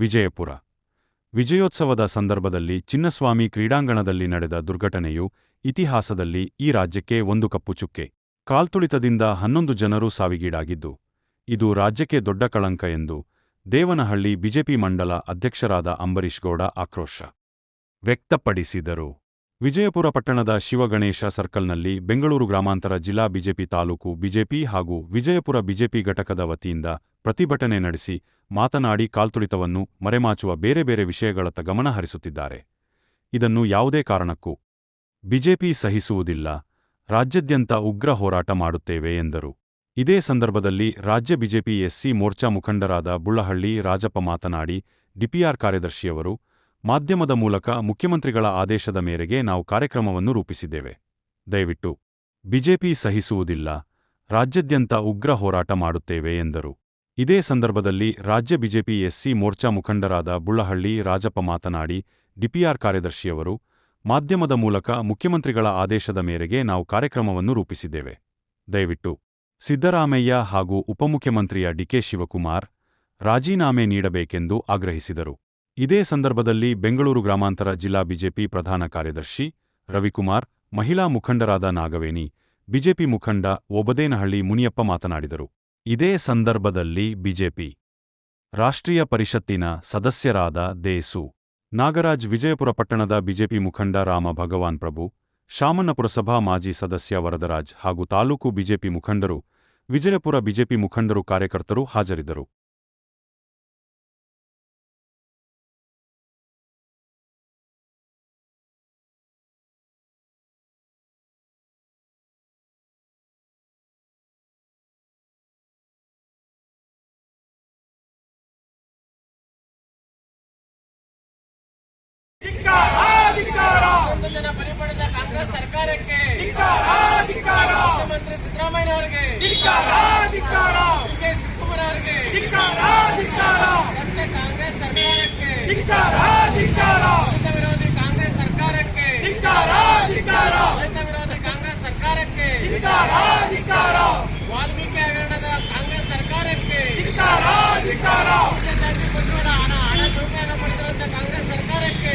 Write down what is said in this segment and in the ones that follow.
ವಿಜಯಪುರ. ವಿಜಯೋತ್ಸವದ ಸಂದರ್ಭದಲ್ಲಿ ಚಿನ್ನಸ್ವಾಮಿ ಕ್ರೀಡಾಂಗಣದಲ್ಲಿ ನಡೆದ ದುರ್ಘಟನೆಯು ಇತಿಹಾಸದಲ್ಲಿ ಈ ರಾಜ್ಯಕ್ಕೆ ಒಂದು ಕಪ್ಪು ಚುಕ್ಕೆ. ಕಾಲ್ತುಳಿತದಿಂದ ಹನ್ನೊಂದು ಜನರು ಸಾವಿಗೀಡಾಗಿದ್ದು, ಇದು ರಾಜ್ಯಕ್ಕೆ ದೊಡ್ಡ ಕಳಂಕ ಎಂದು ದೇವನಹಳ್ಳಿ ಬಿಜೆಪಿ ಮಂಡಲ ಅಧ್ಯಕ್ಷರಾದ ಅಂಬರೀಶ್ ಗೌಡ ಆಕ್ರೋಶ ವ್ಯಕ್ತಪಡಿಸಿದರು. ವಿಜಯಪುರ ಪಟ್ಟಣದ ಶಿವಗಣೇಶ ಸರ್ಕಲ್ನಲ್ಲಿ ಬೆಂಗಳೂರು ಗ್ರಾಮಾಂತರ ಜಿಲ್ಲಾ ಬಿಜೆಪಿ ತಾಲೂಕು ಬಿಜೆಪಿ ಹಾಗೂ ವಿಜಯಪುರ ಬಿಜೆಪಿ ಘಟಕದ ವತಿಯಿಂದ ಪ್ರತಿಭಟನೆ ನಡೆಸಿ ಮಾತನಾಡಿ ಕಾಲ್ತುಳಿತವನ್ನು ಮರೆಮಾಚುವ ಬೇರೆ ಬೇರೆ ವಿಷಯಗಳತ್ತ ಗಮನ ಹರಿಸುತ್ತಿದ್ದಾರೆ. ಇದನ್ನು ಯಾವುದೇ ಕಾರಣಕ್ಕೂ ಬಿಜೆಪಿ ಸಹಿಸುವುದಿಲ್ಲ, ರಾಜ್ಯಾದ್ಯಂತ ಉಗ್ರ ಹೋರಾಟ ಮಾಡುತ್ತೇವೆ ಎಂದರು. ಇದೇ ಸಂದರ್ಭದಲ್ಲಿ ರಾಜ್ಯ ಬಿಜೆಪಿ ಎಸ್ಸಿ ಮೋರ್ಚಾ ಮುಖಂಡರಾದ ಬುಳ್ಳಹಳ್ಳಿ ರಾಜಪ್ಪ ಮಾತನಾಡಿ, ಡಿಪಿಆರ್ ಕಾರ್ಯದರ್ಶಿಯವರು ಮಾಧ್ಯಮದ ಮೂಲಕ ಮುಖ್ಯಮಂತ್ರಿಗಳ ಆದೇಶದ ಮೇರೆಗೆ ನಾವು ಕಾರ್ಯಕ್ರಮವನ್ನು ರೂಪಿಸಿದ್ದೇವೆ. ದಯವಿಟ್ಟು ಬಿಜೆಪಿ ಸಹಿಸುವುದಿಲ್ಲ, ರಾಜ್ಯಾದ್ಯಂತ ಉಗ್ರ ಹೋರಾಟ ಮಾಡುತ್ತೇವೆ ಎಂದರು. ಇದೇ ಸಂದರ್ಭದಲ್ಲಿ ರಾಜ್ಯ ಬಿಜೆಪಿ ಎಸ್ಸಿ ಮೋರ್ಚಾ ಮುಖಂಡರಾದ ಬುಳ್ಳಹಳ್ಳಿ ರಾಜಪ್ಪ ಮಾತನಾಡಿ, ಡಿಪಿಆರ್ ಕಾರ್ಯದರ್ಶಿಯವರು, ಮಾಧ್ಯಮದ ಮೂಲಕ ಮುಖ್ಯಮಂತ್ರಿಗಳ ಆದೇಶದ ಮೇರೆಗೆ ನಾವು ಕಾರ್ಯಕ್ರಮವನ್ನು ರೂಪಿಸಿದ್ದೇವೆ. ದಯವಿಟ್ಟು ಸಿದ್ದರಾಮಯ್ಯ ಹಾಗೂ ಉಪಮುಖ್ಯಮಂತ್ರಿಯ ಡಿಕೆ ಶಿವಕುಮಾರ್ ರಾಜೀನಾಮೆ ನೀಡಬೇಕೆಂದು ಆಗ್ರಹಿಸಿದರು. ಇದೇ ಸಂದರ್ಭದಲ್ಲಿ ಬೆಂಗಳೂರು ಗ್ರಾಮಾಂತರ ಜಿಲ್ಲಾ ಬಿಜೆಪಿ ಪ್ರಧಾನ ಕಾರ್ಯದರ್ಶಿ ರವಿಕುಮಾರ್, ಮಹಿಳಾ ಮುಖಂಡರಾದ ನಾಗವೇಣಿ, ಬಿಜೆಪಿ ಮುಖಂಡ ಒಬದೇನಹಳ್ಳಿ ಮುನಿಯಪ್ಪ ಮಾತನಾಡಿದರು. ಇದೇ ಸಂದರ್ಭದಲ್ಲಿ ಬಿಜೆಪಿ ರಾಷ್ಟ್ರೀಯ ಪರಿಷತ್ತಿನ ಸದಸ್ಯರಾದ ದೇಸು, ನಾಗರಾಜ್ ವಿಜಯಪುರ ಪಟ್ಟಣದ ಬಿಜೆಪಿ ಮುಖಂಡ ರಾಮ ಭಗವಾನ್ ಪ್ರಭು ಶಾಮಣ್ಣ ಪುರಸಭಾ ಮಾಜಿ ಸದಸ್ಯ ವರದರಾಜ್ ಹಾಗೂ ತಾಲೂಕು ಬಿಜೆಪಿ ಮುಖಂಡರು, ವಿಜಯಪುರ ಬಿಜೆಪಿ ಮುಖಂಡರು ಕಾರ್ಯಕರ್ತರು ಹಾಜರಿದ್ದರು ಒಂದು ಜನ ಬಲಿ ಪಡೆದ ಕಾಂಗ್ರೆಸ್ ಸರ್ಕಾರಕ್ಕೆ ಮುಖ್ಯಮಂತ್ರಿ ಸಿದ್ದರಾಮಯ್ಯ ಅವರಿಗೆ ಡಿ ಕೆ ಶಿವಕುಮಾರ್ ಅವರಿಗೆ ಮತ್ತೆ ಕಾಂಗ್ರೆಸ್ ಸರ್ಕಾರಕ್ಕೆ ರೈತ ವಿರೋಧಿ ಕಾಂಗ್ರೆಸ್ ಸರ್ಕಾರಕ್ಕೆ ರೈತ ವಿರೋಧಿ ಕಾಂಗ್ರೆಸ್ ಧಿಕಾರ ಧಿಕಾರ ವಾಲ್ಮೀಕಿ ಹಗರಣದ ಕಾಂಗ್ರೆಸ್ ಸರ್ಕಾರಕ್ಕೆ ಧಿಕಾರ ಧಿಕಾರ ಜಾತಿ ಬಂಡವಾಳ ಹಣ ಹಣ ದುರುಪಯೋಗ ಪಡಿಸಿರುವಂತ ಕಾಂಗ್ರೆಸ್ ಸರ್ಕಾರಕ್ಕೆ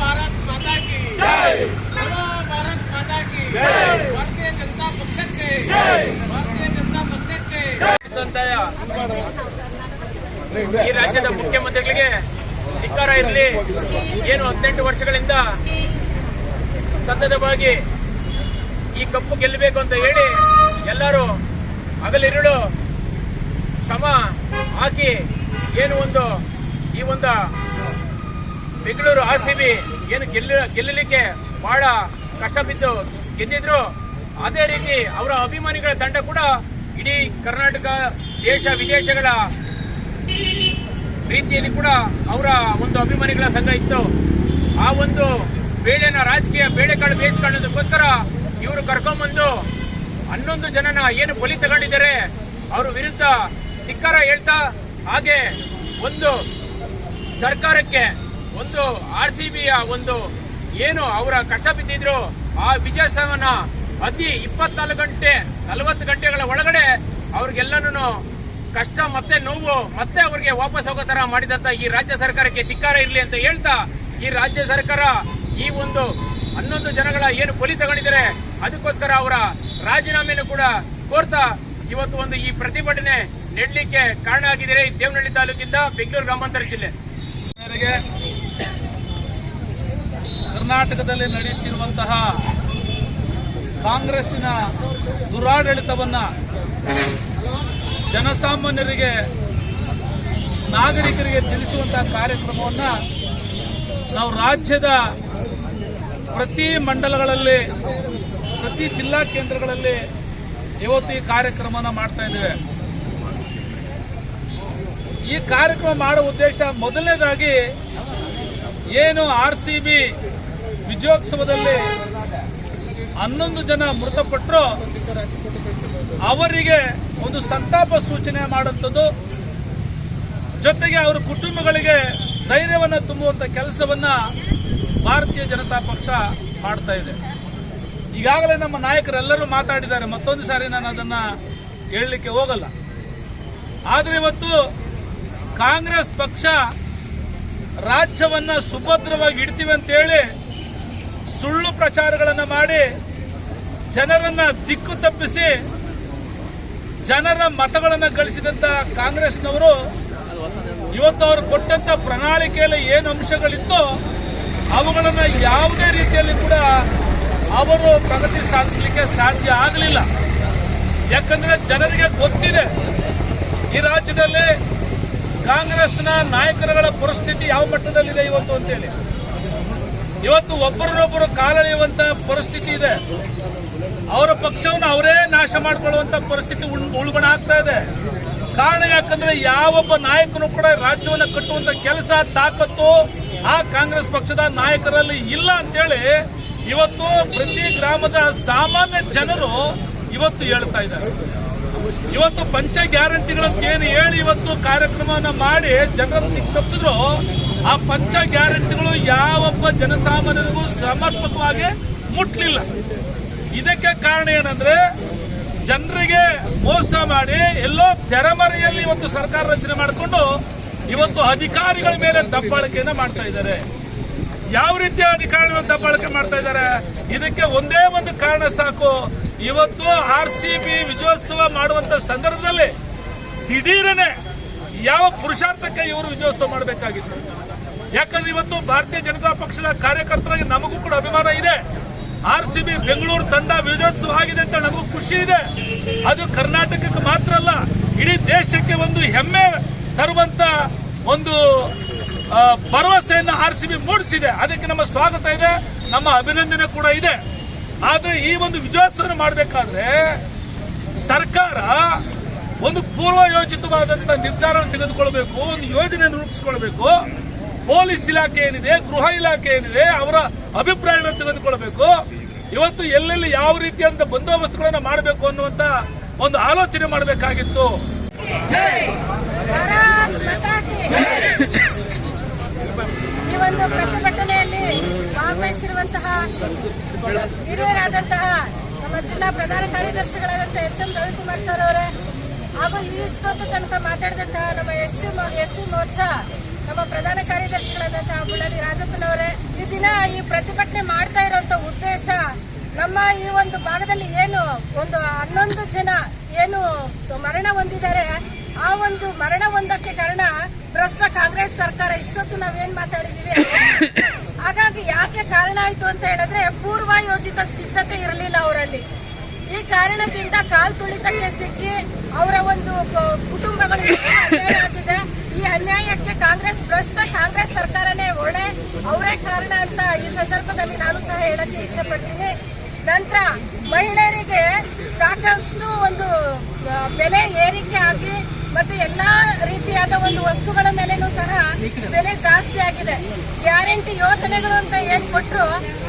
ಭಾರತ್ ಮಾತಾ ಕಿ ಜೈ. ನಮೋ ಭಾರತ್ ಮಾತಾಕಿ. ಜೈ. ಭಾರತೀಯ ಜನತಾ ಪಕ್ಷಕ್ಕೆ ಜೈ. ಭಾರತೀಯ ಜನತಾ ಪಕ್ಷಕ್ಕೆ ಸಂತಾಯ. ಈ ರಾಜ್ಯದ ಮುಖ್ಯಮಂತ್ರಿಗಳಿಗೆ ಧಿಕ್ಕಾರ ಇರಲಿ. ಏನು ಹದಿನೆಂಟು ವರ್ಷಗಳಿಂದ ಸತತವಾಗಿ ಈ ಕಪ್ಪು ಗೆಲ್ಲಬೇಕು ಅಂತ ಹೇಳಿ ಎಲ್ಲರೂ ಹಗಲಿರುಳು ಶ್ರಮ ಹಾಕಿ ಏನು ಒಂದು ಈ ಒಂದು ಬೆಂಗಳೂರು ಆರ್ ಸಿ ಬಿ ಏನು ಗೆಲ್ಲ ಗೆಲ್ಲಲಿಕ್ಕೆ ಬಹಳ ಕಷ್ಟ ಬಿದ್ದು ಗೆದ್ದಿದ್ರು. ಅದೇ ರೀತಿ ಅವರ ಅಭಿಮಾನಿಗಳ ತಂಡ ಕೂಡ ಇಡೀ ಕರ್ನಾಟಕ ದೇಶ ವಿದೇಶಗಳ ರೀತಿಯಲ್ಲಿ ಕೂಡ ಅವರ ಒಂದು ಅಭಿಮಾನಿಗಳ ಸಂಘ ಇತ್ತು. ಆ ಒಂದು ಬೇಳೆನ ರಾಜಕೀಯ ಬೇಳೆಕಾಳು ಬೇಯಿಸ್ಕೊಳ್ಳೋದಕ್ಕೋಸ್ಕರ ಇವರು ಕರ್ಕೊಂಬಂದು ಹನ್ನೊಂದು ಜನನ ಏನು ಬಲಿ ತಗೊಂಡಿದ್ದಾರೆ, ಅವ್ರ ವಿರುದ್ಧ ಧಿಕ್ಕಾರ ಹೇಳ್ತಾ, ಹಾಗೆ ಒಂದು ಸರ್ಕಾರಕ್ಕೆ ಒಂದು ಆರ್ ಸಿ ಬಿಯ ಒಂದು ಏನು ಅವರ ಕಷ್ಟ ಬಿದ್ದಿದ್ರು, ಆ ವಿಜಯೋತ್ಸವನ ಅತಿ ಇಪ್ಪತ್ನಾಲ್ಕು ಗಂಟೆ, ನಲವತ್ತು ಗಂಟೆಗಳ ಒಳಗಡೆ ಅವ್ರಿಗೆಲ್ಲನೂ ಕಷ್ಟ ಮತ್ತೆ ನೋವು ಮತ್ತೆ ಅವ್ರಿಗೆ ವಾಪಸ್ ಹೋಗೋ ತರ ಮಾಡಿದಂತ ಈ ರಾಜ್ಯ ಸರ್ಕಾರಕ್ಕೆ ಧಿಕ್ಕಾರ ಇರಲಿ ಅಂತ ಹೇಳ್ತಾ, ಈ ರಾಜ್ಯ ಸರ್ಕಾರ ಈ ಒಂದು ಹನ್ನೊಂದು ಜನಗಳ ಏನು ಬಲಿ ತಗೊಂಡಿದ್ದಾರೆ ಅದಕ್ಕೋಸ್ಕರ ಅವರ ರಾಜೀನಾಮೆಯನ್ನು ಕೂಡ ಕೋರ್ತಾ ಇವತ್ತು ಒಂದು ಈ ಪ್ರತಿಭಟನೆ ನೆಡ್ಲಿಕ್ಕೆ ಕಾರಣ ಆಗಿದ್ದಾರೆ. ದೇವನಹಳ್ಳಿ ತಾಲೂಕಿಂದ ಬೆಂಗಳೂರು ಗ್ರಾಮಾಂತರ ಜಿಲ್ಲೆ. ಕರ್ನಾಟಕದಲ್ಲಿ ನಡೆಯುತ್ತಿರುವಂತಹ ಕಾಂಗ್ರೆಸ್ಸಿನ ದುರಾಡಳಿತವನ್ನ ಜನಸಾಮಾನ್ಯರಿಗೆ, ನಾಗರಿಕರಿಗೆ ತಿಳಿಸುವಂತಹ ಕಾರ್ಯಕ್ರಮವನ್ನ ನಾವು ರಾಜ್ಯದ ಪ್ರತಿ ಮಂಡಲಗಳಲ್ಲಿ ಪ್ರತಿ ಜಿಲ್ಲಾ ಕೇಂದ್ರಗಳಲ್ಲಿ ಇವತ್ತು ಈ ಕಾರ್ಯಕ್ರಮನ ಮಾಡ್ತಾ ಇದ್ದೇವೆ. ಈ ಕಾರ್ಯಕ್ರಮ ಮಾಡುವ ಉದ್ದೇಶ ಮೊದಲನೇದಾಗಿ ಏನು ಆರ್ ಸಿ ಬಿ ವಿಜಯೋತ್ಸವದಲ್ಲಿ ಹನ್ನೊಂದು ಜನ ಮೃತಪಟ್ಟರು ಅವರಿಗೆ ಒಂದು ಸಂತಾಪ ಸೂಚನೆ ಮಾಡುವಂಥದ್ದು. ಜೊತೆಗೆ ಅವರ ಕುಟುಂಬಗಳಿಗೆ ಧೈರ್ಯವನ್ನು ತುಂಬುವಂಥ ಕೆಲಸವನ್ನ ಭಾರತೀಯ ಜನತಾ ಪಕ್ಷ ಮಾಡ್ತಾ ಇದೆ. ಈಗಾಗಲೇ ನಮ್ಮ ನಾಯಕರೆಲ್ಲರೂ ಮಾತಾಡಿದ್ದಾರೆ. ಮತ್ತೊಂದು ಸಾರಿ ನಾನು ಅದನ್ನ ಹೇಳಲಿಕ್ಕೆ ಹೋಗಲ್ಲ. ಆದರೆ ಇವತ್ತು ಕಾಂಗ್ರೆಸ್ ಪಕ್ಷ ರಾಜ್ಯವನ್ನ ಸುಭದ್ರವಾಗಿ ಇಡ್ತೀವಿ ಅಂತೇಳಿ ಸುಳ್ಳು ಪ್ರಚಾರಗಳನ್ನು ಮಾಡಿ ಜನರನ್ನ ದಿಕ್ಕು ತಪ್ಪಿಸಿ ಜನರ ಮತಗಳನ್ನು ಗಳಿಸಿದಂಥ ಕಾಂಗ್ರೆಸ್ನವರು ಇವತ್ತು ಅವರು ಕೊಟ್ಟಂತ ಪ್ರಣಾಳಿಕೆಯಲ್ಲಿ ಏನು ಅಂಶಗಳಿತ್ತೋ ಅವುಗಳನ್ನು ಯಾವುದೇ ರೀತಿಯಲ್ಲಿ ಕೂಡ ಅವರು ಪ್ರಗತಿ ಸಾಧಿಸಲಿಕ್ಕೆ ಸಾಧ್ಯ ಆಗಲಿಲ್ಲ. ಯಾಕಂದ್ರೆ ಜನರಿಗೆ ಗೊತ್ತಿದೆ, ಈ ರಾಜ್ಯದಲ್ಲಿ ಕಾಂಗ್ರೆಸ್ನ ನಾಯಕರುಗಳ ಪರಿಸ್ಥಿತಿ ಯಾವ ಮಟ್ಟದಲ್ಲಿದೆ ಇವತ್ತು ಅಂತೇಳಿ. ಇವತ್ತು ಒಬ್ಬರನ್ನೊಬ್ಬರು ಕಾಲಳೆಯುವಂತಹ ಪರಿಸ್ಥಿತಿ ಇದೆ. ಅವರ ಪಕ್ಷವನ್ನು ಅವರೇ ನಾಶ ಮಾಡಿಕೊಳ್ಳುವಂತ ಪರಿಸ್ಥಿತಿ ಉಳ್- ಉಳ್ಬಣ ಆಗ್ತಾ ಇದೆ. ಕಾರಣ ಯಾಕಂದ್ರೆ ಯಾವೊಬ್ಬ ನಾಯಕನು ಕೂಡ ರಾಜ್ಯವನ್ನು ಕಟ್ಟುವಂತ ಕೆಲಸ, ತಾಕತ್ತು ಆ ಕಾಂಗ್ರೆಸ್ ಪಕ್ಷದ ನಾಯಕರಲ್ಲಿ ಇಲ್ಲ ಅಂತೇಳಿ ಇವತ್ತು ಪ್ರತಿ ಗ್ರಾಮದ ಸಾಮಾನ್ಯ ಜನರು ಇವತ್ತು ಹೇಳ್ತಾ ಇದ್ದಾರೆ. ಇವತ್ತು ಪಂಚ ಗ್ಯಾರಂಟಿಗಳಂತ ಏನು ಹೇಳಿ ಇವತ್ತು ಕಾರ್ಯಕ್ರಮವನ್ನು ಮಾಡಿ ಜನರನ್ನು ತಪ್ಪಿಸಿದ್ರು ಆ ಪಂಚ ಗ್ಯಾರಂಟಿಗಳು ಯಾವೊಬ್ಬ ಜನಸಾಮಾನ್ಯರಿಗೂ ಸಮರ್ಪಕವಾಗಿ ಮುಟ್ಲಿಲ್ಲ. ಇದಕ್ಕೆ ಕಾರಣ ಏನಂದ್ರೆ, ಜನರಿಗೆ ಮೋಸ ಮಾಡಿ ಎಲ್ಲೋ ತೆರೆಮರೆಯಲ್ಲಿ ಇವತ್ತು ಸರ್ಕಾರ ರಚನೆ ಮಾಡಿಕೊಂಡು ಇವತ್ತು ಅಧಿಕಾರಿಗಳ ಮೇಲೆ ದಬ್ಬಾಳಿಕೆಯನ್ನ ಮಾಡ್ತಾ ಇದ್ದಾರೆ. ಯಾವ ರೀತಿಯ ಅಧಿಕಾರಿಗಳು ಬಳಕೆ ಮಾಡ್ತಾ ಇದ್ದಾರೆ? ಇದಕ್ಕೆ ಒಂದೇ ಒಂದು ಕಾರಣ ಸಾಕು. ಇವತ್ತು ಆರ್ ಸಿ ಬಿ ವಿಜಯೋತ್ಸವ ಮಾಡುವಂತ ಸಂದರ್ಭದಲ್ಲಿ ದಿಢೀರನೆ ಯಾವ ಪುರುಷಾರ್ಥಕ್ಕೆ ಇವರು ವಿಜಯೋತ್ಸವ ಮಾಡಬೇಕಾಗಿತ್ತು? ಯಾಕಂದ್ರೆ ಇವತ್ತು ಭಾರತೀಯ ಜನತಾ ಪಕ್ಷದ ಕಾರ್ಯಕರ್ತರಾಗಿ ನಮಗೂ ಕೂಡ ಅಭಿಮಾನ ಇದೆ. ಆರ್ ಸಿ ಬಿ ಬೆಂಗಳೂರು ತಂಡ ವಿಜಯೋತ್ಸವ ಆಗಿದೆ ಅಂತ ನಮಗೂ ಖುಷಿ ಇದೆ. ಅದು ಕರ್ನಾಟಕಕ್ಕೆ ಮಾತ್ರ ಅಲ್ಲ, ಇಡೀ ದೇಶಕ್ಕೆ ಒಂದು ಹೆಮ್ಮೆ ತರುವಂತ ಒಂದು ಭರವಸೆಯನ್ನು ಆರ್ ಸಿ ಬಿ ಮೂಡಿಸಿದೆ. ಅದಕ್ಕೆ ನಮ್ಮ ಸ್ವಾಗತ ಇದೆ. ನಮ್ಮ ಅಭಿನಂದನೆ ಕೂಡ ಇದೆ. ಆದರೆ ಈ ಒಂದು ವಿಜಯೋತ್ಸವ ಮಾಡಬೇಕಾದ್ರೆ ಸರ್ಕಾರ ಒಂದು ಪೂರ್ವ ನಿರ್ಧಾರವನ್ನು ನಿರ್ಧಾರ ತೆಗೆದುಕೊಳ್ಬೇಕು, ಒಂದು ಯೋಜನೆಯನ್ನು ರೂಪಿಸಿಕೊಳ್ಬೇಕು. ಪೊಲೀಸ್ ಇಲಾಖೆ ಏನಿದೆ, ಗೃಹ ಇಲಾಖೆ ಏನಿದೆ, ಅವರ ಅಭಿಪ್ರಾಯವನ್ನು ತೆಗೆದುಕೊಳ್ಬೇಕು. ಇವತ್ತು ಎಲ್ಲೆಲ್ಲಿ ಯಾವ ರೀತಿಯಾದ ಬಂದೋಬಸ್ತ್ಗಳನ್ನು ಮಾಡಬೇಕು ಅನ್ನುವಂತ ಒಂದು ಆಲೋಚನೆ ಮಾಡಬೇಕಾಗಿತ್ತು. ಒಂದು ಪ್ರತಿಭಟನೆಯಲ್ಲಿ ಭಾಗವಹಿಸಿರುವಂತಹ ಹಿರಿಯರಾದಂತಹ ನಮ್ಮ ಜಿಲ್ಲಾ ಪ್ರಧಾನ ಕಾರ್ಯದರ್ಶಿಗಳಾದಂತಹ ಎಚ್ ಎಂ ರವಿಕುಮಾರ್ ಸರ್ ಅವರೇ, ಹಾಗೂ ಇಷ್ಟೊತ್ತು ತನಕ ಮಾತಾಡಿದಂತಹ ನಮ್ಮ S T S C Morcha ನಮ್ಮ ಪ್ರಧಾನ ಕಾರ್ಯದರ್ಶಿಗಳಾದಂತಹ ಬುಳ್ಳಿ ರಾಜಪ್ಪನವರೇ ಈ ದಿನ ಈ ಪ್ರತಿಭಟನೆ ಮಾಡ್ತಾ ಇರುವಂತ ಉದ್ದೇಶ ನಮ್ಮ ಈ ಒಂದು ಭಾಗದಲ್ಲಿ ಏನು, ಒಂದು ಹನ್ನೊಂದು ಜನ ಏನು ಮರಣ ಹೊಂದಿದ್ದಾರೆ, ಆ ಒಂದು ಮರಣ ಹೊಂದಕ್ಕೆ ಕಾರಣ ಭ್ರಷ್ಟ ಕಾಂಗ್ರೆಸ್ ಸರ್ಕಾರ, ಇಷ್ಟೊತ್ತು ನಾವೇನ್ ಮಾತಾಡಿದೀವಿ ಹಾಗಾಗಿ ಯಾಕೆ ಕಾರಣ ಆಯ್ತು ಅಂತ ಹೇಳಿದ್ರೆ ಪೂರ್ವ ಯೋಜಿತ ಸಿದ್ಧತೆ ಇರಲಿಲ್ಲ ಅವರಲ್ಲಿ. ಈ ಕಾರಣದಿಂದ ಕಾಲ್ ತುಳಿತಕ್ಕೆ ಸಿಕ್ಕಿ ಅವರ ಒಂದು ಕುಟುಂಬಗಳು ಕುಟುಂಬಗಳಿಗೆ ಈ ಅನ್ಯಾಯಕ್ಕೆ ಕಾಂಗ್ರೆಸ್, ಭ್ರಷ್ಟ ಕಾಂಗ್ರೆಸ್ ಸರ್ಕಾರನೇ ಹೊಣೆ. ಅವರೇ ಕಾರಣ ಅಂತ ಈ ಸಂದರ್ಭದಲ್ಲಿ ನಾನು ಸಹ ಹೇಳಕ್ಕೆ ಇಚ್ಛೆ ಪಡ್ತೀನಿ ನಂತರ ಮಹಿಳೆಯರಿಗೆ ಸಾಕಷ್ಟು ಒಂದು ಬೆಲೆ ಏರಿಕೆ ಆಗಿ ಮತ್ತೆ ಎಲ್ಲಾ ರೀತಿಯಾದ ಒಂದು ವಸ್ತುಗಳ ಮೇಲೆನೂ ಸಹ ಬೆಲೆ ಜಾಸ್ತಿ ಆಗಿದೆ. ಗ್ಯಾರಂಟಿ ಯೋಜನೆಗಳು ಅಂತ ಏನ್ ಕೊಟ್ಟರು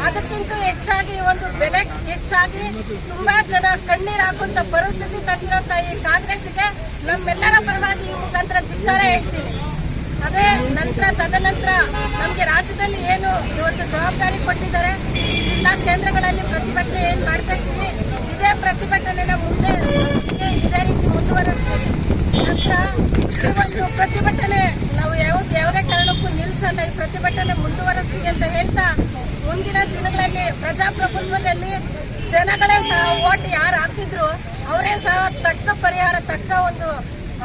ಅದಕ್ಕಿಂತ ಹೆಚ್ಚಾಗಿ ಒಂದು ಬೆಲೆ ಹೆಚ್ಚಾಗಿ ತುಂಬಾ ಜನ ಕಣ್ಣೀರ್ ಹಾಕುವಂತ ಪರಿಸ್ಥಿತಿ ತಂದಿರೋಂತ ಈ ಕಾಂಗ್ರೆಸ್ಗೆ ನಮ್ಮೆಲ್ಲರ ಪರವಾಗಿ ಈ ಮುಖಾಂತರ ಧಿಕ್ಕಾರ ಹೇಳ್ತೀವಿ. ಅದೇ ನಂತರ ತದನಂತರ ನಮಗೆ ರಾಜ್ಯದಲ್ಲಿ ಏನು ಇವತ್ತು ಜವಾಬ್ದಾರಿ ಕೊಟ್ಟಿದ್ದಾರೆ, ಜಿಲ್ಲಾ ಕೇಂದ್ರಗಳಲ್ಲಿ ಪ್ರತಿಭಟನೆ ಏನ್ ಮಾಡ್ತಾ ಇದ್ದೀವಿ, ಇದೇ ಪ್ರತಿಭಟನೆನ ಮುಂದೆ ಇದೇ ರೀತಿ ಮುಂದುವರಿಸ್ತೀವಿ. ನಂತರ ಈ ಪ್ರತಿಭಟನೆ. ನಾವು ಯಾವ್ದು ಯಾವುದೇ ಕಾರಣಕ್ಕೂ ನಿಲ್ಲಿಸಲ್ಲ ಈ ಪ್ರತಿಭಟನೆ ಮುಂದುವರಿಸ್ತೀವಿ ಅಂತ ಹೇಳ್ತಾ ಮುಂದಿನ ದಿನಗಳಲ್ಲಿ ಪ್ರಜಾಪ್ರಭುತ್ವದಲ್ಲಿ ಜನಗಳೇ ಸಹ ಓಟ್ ಯಾರು ಹಾಕಿದ್ರು ಅವರೇ ಸಹ ತಕ್ಕ ಪರಿಹಾರ, ತಕ್ಕ ಒಂದು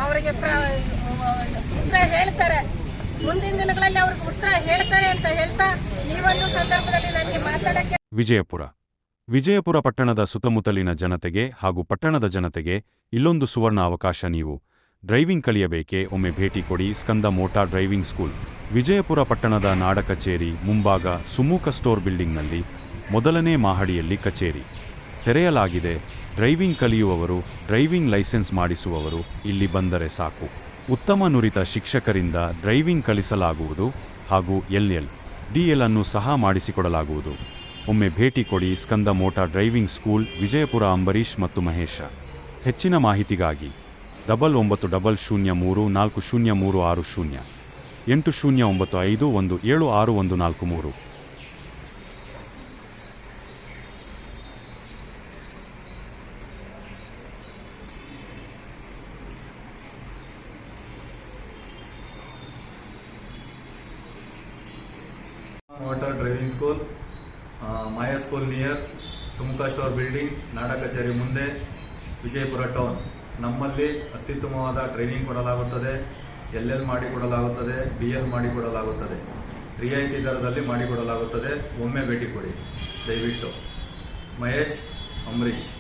ಅವರಿಗೆ ಉತ್ತರ ಹೇಳ್ತಾರೆ. ಮುಂದಿನ ದಿನಗಳಲ್ಲಿ ಅವ್ರಿಗೆ ಉತ್ತರ ಹೇಳ್ತಾರೆ ಅಂತ ಹೇಳ್ತಾ ಈ ಒಂದು ಸಂದರ್ಭದಲ್ಲಿ ನನಗೆ ಮಾತಾಡಕ್ಕೆ ವಿಜಯಪುರ. ವಿಜಯಪುರ ಪಟ್ಟಣದ ಸುತ್ತಮುತ್ತಲಿನ ಜನತೆಗೆ ಹಾಗೂ ಪಟ್ಟಣದ ಜನತೆಗೆ ಇಲ್ಲೊಂದು ಸುವರ್ಣ ಅವಕಾಶ ನೀವು. ಡ್ರೈವಿಂಗ್ ಕಲಿಯಬೇಕೆ? ಒಮ್ಮೆ ಭೇಟಿ ಕೊಡಿ Skanda motor driving school. Vijayapura ಪಟ್ಟಣದ ನಾಡ ಕಚೇರಿ, ಮುಂಭಾಗ ಸುಮೂಕ ಸ್ಟೋರ್ ಬಿಲ್ಡಿಂಗ್ನಲ್ಲಿ ಮೊದಲನೇ ಮಹಡಿಯಲ್ಲಿ ಕಚೇರಿ. ತೆರೆಯಲಾಗಿದೆ, ಡ್ರೈವಿಂಗ್ ಕಲಿಯುವವರು, ಡ್ರೈವಿಂಗ್ ಲೈಸೆನ್ಸ್ ಮಾಡಿಸುವವರು ಇಲ್ಲಿ ಬಂದರೆ ಸಾಕು. ಉತ್ತಮ ನುರಿತ ಶಿಕ್ಷಕರಿಂದ ಡ್ರೈವಿಂಗ್ ಕಲಿಸಲಾಗುವುದು ಹಾಗೂ ಎಲ್ಎಲ್ ಡಿಎಲ್ ಅನ್ನು ಸಹ ಮಾಡಿಸಿಕೊಡಲಾಗುವುದು. ಒಮ್ಮೆ ಭೇಟಿ ಕೊಡಿ Skanda motor driving school, Vijayapura Ambarish ಮತ್ತು ಮಹೇಶ. ಹೆಚ್ಚಿನ ಮಾಹಿತಿಗಾಗಿ ಡಬಲ್ ಒಂಬತ್ತು ಡಬಲ್ ಶೂನ್ಯ ಮೂರು ನಾಲ್ಕು ಶೂನ್ಯ ಮೂರು ಆರು ಶೂನ್ಯ ಎಂಟು ಶೂನ್ಯ ಒಂಬತ್ತು ಐದು ಒಂದು ಏಳು ಆರು ಒಂದು ನಾಲ್ಕು ಮೂರು water driving school Maya school near Sumukha store building ನಾಡ ಕಚೇರಿ ಮುಂದೆ ವಿಜಯಪುರ ಟೌನ್ ನಮ್ಮಲ್ಲಿ ಅತ್ಯುತ್ತಮವಾದ ಟ್ರೈನಿಂಗ್ ಕೊಡಲಾಗುತ್ತದೆ. ಎಲ್ ಎಲ್ ಮಾಡಿಕೊಡಲಾಗುತ್ತದೆ ಬಿ ಎಲ್ ಮಾಡಿಕೊಡಲಾಗುತ್ತದೆ ರಿಯಾಯಿತಿ ದರದಲ್ಲಿ ಮಾಡಿಕೊಡಲಾಗುತ್ತದೆ ಒಮ್ಮೆ ಭೇಟಿ ಕೊಡಿ. ದಯವಿಟ್ಟು. ಮಹೇಶ್ ಅಂಬರೀಶ್